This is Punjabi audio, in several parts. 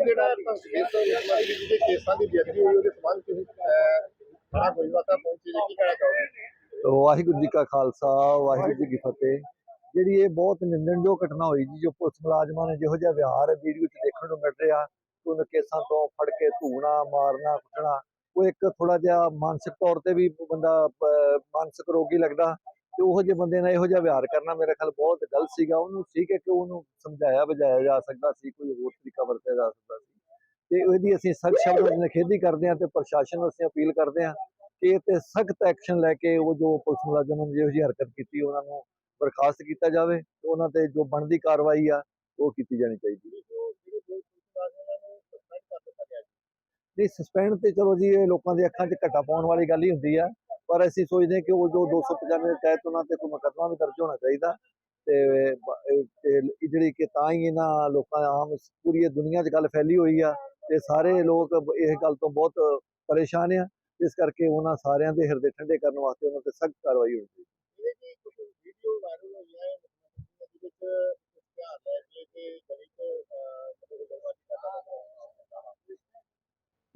ਜਿਹੜਾ ਤਸਵੀਰ ਤੋਂ ਇਸਲਾਮੀ ਜਿਹਦੇ ਕੇਸਾਂ ਦੀ ਬੇਅਦਬੀ ਹੋਈ ਉਹਦੇ ਸਬੰਧ ਤੁਸੀਂ ਥਾਣਾ ਕੋਈ ਵਾਤਾ ਪਹੁੰਚੇ ਜੇ ਕੀ ਕਹਿਣਾ ਚਾਹੋਗੇ ਵਾਹਿਗੁਰੂ ਜੀ ਕਾ ਖਾਲਸਾ ਵਾਹਿਗੁਰੂ ਜੀ ਕੀ ਫਤਿਹ ਜਿਹੜੀ ਇਹ ਬਹੁਤ ਨਿੰਦਣਯੋਗ ਘਟਨਾ ਹੋਈ ਜੀ ਜੋ ਪੁਲਿਸ ਮੁਲਾਜ਼ਮਾਂ ਨੇ ਜਿਹੋ ਜਿਹਾ ਵਿਹਾਰ ਵੀਡੀਓ 'ਚ ਦੇਖਣ ਨੂੰ ਮਿਲ ਰਿਹਾ ਉਹਨਾਂ ਕੇਸਾਂ ਤੋਂ ਫੜ ਕੇ ਧੂਣਾ ਮਾਰਨਾ ਕੁੱਟਣਾ ਉਹ ਇੱਕ ਥੋੜਾ ਜਿਹਾ ਮਾਨਸਿਕ ਤੌਰ ਤੇ ਵੀ ਬੰਦਾ ਅਹ, ਮਾਨਸਿਕ ਰੋਗੀ ਲੱਗਦਾ ਤੇ ਉਹੋ ਜਿਹੇ ਬੰਦੇ ਨਾਲ ਇਹੋ ਜਿਹਾ ਵਿਹਾਰ ਕਰਨਾ ਮੇਰੇ ਖਿਆਲ ਬਹੁਤ ਗਲਤ ਸੀਗਾ। ਉਹਨੂੰ ਠੀਕ ਹੈ ਕਿ ਉਹਨੂੰ ਸਮਝਾਇਆ ਬੁਝਾਇਆ ਜਾ ਸਕਦਾ ਸੀ ਕੋਈ ਹੋਰ ਤਰੀਕਾ ਵਰਤਿਆ ਜਾ ਸਕਦਾ ਸੀ। ਤੇ ਇਹਦੀ ਅਸੀਂ ਸਖਤ ਸ਼ਬਦਾਂ ਵਿੱਚ ਨਿਖੇਧੀ ਕਰਦੇ ਹਾਂ ਤੇ ਪ੍ਰਸ਼ਾਸਨ ਨੂੰ ਅਸੀਂ ਅਪੀਲ ਕਰਦੇ ਹਾਂ ਕਿ ਇਹ ਤੇ ਸਖਤ ਐਕਸ਼ਨ ਲੈ ਕੇ ਉਹ ਜੋ ਪੁਲਿਸ ਮੁਲਾਜ਼ਮ ਨੇ ਜਿਹੋ ਜਿਹੀ ਹਰਕਤ ਕੀਤੀ ਉਹਨਾਂ ਨੂੰ ਬਰਖਾਸਤ ਕੀਤਾ ਜਾਵੇ ਤੇ ਉਹਨਾਂ ਤੇ ਜੋ ਬਣਦੀ ਕਾਰਵਾਈ ਆ ਉਹ ਕੀਤੀ ਜਾਣੀ ਚਾਹੀਦੀ ਹੈ। ਨਹੀਂ ਸਸਪੈਂਡ ਤੇ ਚਲੋ ਜੀ, ਇਹ ਲੋਕਾਂ ਦੀ ਅੱਖਾਂ 'ਚ ਘੱਟਾ ਪਾਉਣ ਵਾਲੀ ਗੱਲ ਹੀ ਹੁੰਦੀ ਆ। ਪਰ ਅਸੀਂ ਸੋਚਦੇ ਹਾਂ ਕਿ ਉਹ ਜੋ 295 ਦੇ ਤਹਿਤ ਉਹਨਾਂ ਤੇ ਕੋਈ ਮੁਕੱਦਮਾ ਵੀ ਦਰਜ ਹੋਣਾ ਚਾਹੀਦਾ ਤੇ ਜਿਹੜੀ ਕਿ ਤਾਂ ਹੀ ਇਹਨਾਂ ਲੋਕਾਂ ਆਮ ਪੂਰੀ ਇਹ ਦੁਨੀਆ 'ਚ ਗੱਲ ਫੈਲੀ ਹੋਈ ਆ ਤੇ ਸਾਰੇ ਲੋਕ ਇਸ ਗੱਲ ਤੋਂ ਬਹੁਤ ਪਰੇਸ਼ਾਨ ਆ। ਇਸ ਕਰਕੇ ਉਹਨਾਂ ਸਾਰਿਆਂ ਦੇ ਹਿਰਦੇ ਠੰਡੇ ਕਰਨ ਵਾਸਤੇ ਉਹਨਾਂ ਤੇ ਸਖਤ ਕਾਰਵਾਈ ਹੋਣੀ ਚਾਹੀਦੀ। ਹੈ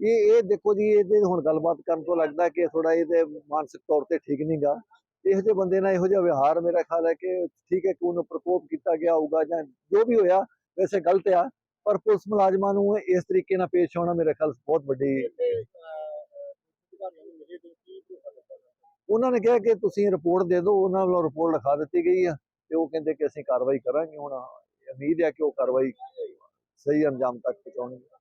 ਇਹ ਇਹ ਦੇਖੋ ਜੀ ਇਹਦੇ ਹੁਣ ਗੱਲਬਾਤ ਕਰਨ ਤੋਂ ਲੱਗਦਾ ਕਿ ਥੋੜਾ ਇਹਦੇ ਮਾਨਸਿਕ ਤੌਰ ਤੇ ਠੀਕ ਨਹੀਂਗਾ ਇਹੋ ਜਿਹੇ ਬੰਦੇ ਨਾਲ ਇਹੋ ਜਿਹਾ ਵਿਹਾਰ ਮੇਰਾ ਖਿਆਲ ਹੈ ਕਿ ਠੀਕ ਹੈ ਕਿ ਉਹਨੂੰ ਪ੍ਰਕੋਪ ਕੀਤਾ ਗਿਆ ਹੋਊਗਾ ਜਾਂ ਜੋ ਵੀ ਹੋਇਆ ਵੈਸੇ ਗਲਤ ਆ ਪਰ ਪੁਲਿਸ ਮੁਲਾਜ਼ਮਾਂ ਨੂੰ ਇਸ ਤਰੀਕੇ ਨਾਲ ਪੇਸ਼ ਆਉਣਾ ਮੇਰੇ ਖਿਆਲ ਬਹੁਤ ਵੱਡੀ ਉਹਨਾਂ ਨੇ ਕਿਹਾ ਕਿ ਤੁਸੀਂ ਰਿਪੋਰਟ ਦੇ ਦਿਓ ਉਹਨਾਂ ਵੱਲੋਂ ਰਿਪੋਰਟ ਲਿਖਾ ਦਿੱਤੀ ਗਈ ਆ ਤੇ ਉਹ ਕਹਿੰਦੇ ਕਿ ਅਸੀਂ ਕਾਰਵਾਈ ਕਰਾਂਗੇ ਹੁਣ। ਉਮੀਦ ਹੈ ਕਿ ਉਹ ਕਾਰਵਾਈ ਸਹੀ ਅੰਜਾਮ ਤੱਕ ਪਹੁੰਚਾਉਣਗੇ।